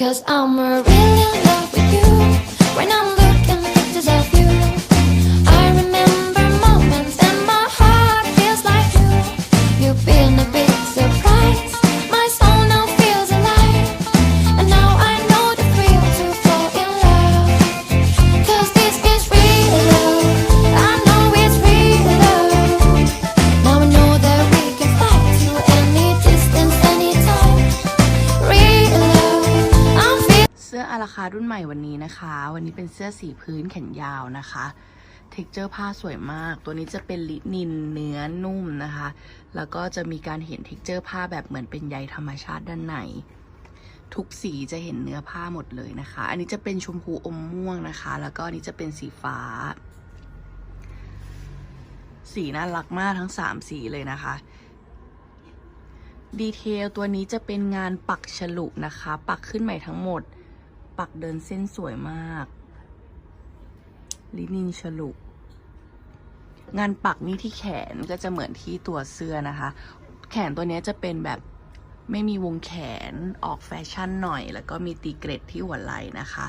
Cause I'm really in love with you. When I'm looking at pictures ราคารุ่นใหม่วันนี้นะคะ วันนี้เป็นเสื้อสีพื้นแขนยาวนะคะเท็กเจอร์ผ้าสวยมาก ตัวนี้จะเป็นลินินเนื้อนุ่มนะคะ แล้วก็จะมีการเห็นเท็กเจอร์ผ้าแบบเหมือนเป็นใยธรรมชาติด้านใน ทุกสีจะเห็นเนื้อผ้าหมดเลยนะคะ อันนี้จะเป็นชมพูอมม่วงนะคะ แล้วก็อันนี้จะเป็นสีฟ้า สีน่ารักมากทั้งสามสีเลยนะคะ ดีเทลตัวนี้จะเป็นงานปักฉลุนะคะ ปักขึ้นใหม่ทั้งหมด ปักเดินเส้นสวยมาก ลินินฉลุงานปักนี่ที่แขนก็จะเหมือนที่ตัวเสื้อนะคะ แขนตัวนี้จะเป็นแบบไม่มีวงแขนออกแฟชั่นหน่อย แล้วก็มีตีเกรดที่หัวไหล่นะคะ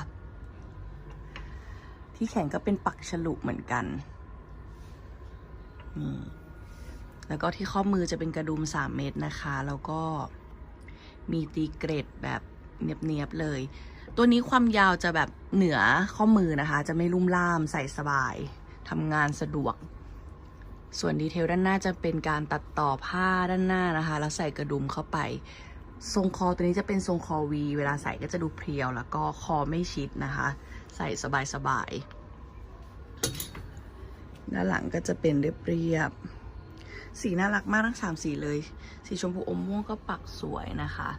ที่แขนก็เป็นปักฉลุเหมือนกันนี่แล้วก็ที่ข้อมือจะเป็นกระดุม 3 เม็ดนะคะ แล้วก็มีตีเกรดแบบเนียบๆเลย ตัวนี้ความยาวจะแบบเหนือข้อมือนะคะ จะไม่ลุ่มล่ามใส่สบายทำงานสะดวก ส่วนดีเทลด้านหน้าจะเป็นการตัดต่อผ้าด้านหน้านะคะ แล้วใส่กระดุมเข้าไป ทรงคอตัวนี้จะเป็นทรงคอวีเวลาใส่ก็จะดูเพรียว แล้วก็คอไม่ชิดนะคะ ใส่สบายๆด้านหลังก็จะเป็นเรียบๆสีน่ารักมากทั้งสามสีเลย สีชมพูอมม่วงก็ปักสวยนะคะ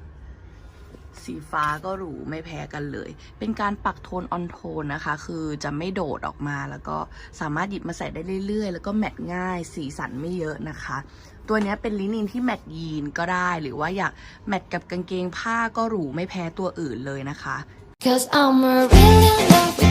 สีฟ้าก็หรูไม่แพ้กันเลย เป็นการปักโทนออนโทนนะคะ คือจะไม่โดดออกมาแล้วก็สามารถหยิบมาใส่ได้เรื่อยๆ แล้วก็แมทง่าย สีสันไม่เยอะนะคะ ตัวนี้เป็นลินินที่แมทยีนก็ได้ หรือว่าอยากแมทกับกางเกงผ้าก็หรูไม่แพ้ตัวอื่นเลยนะคะ Cause I'm really in love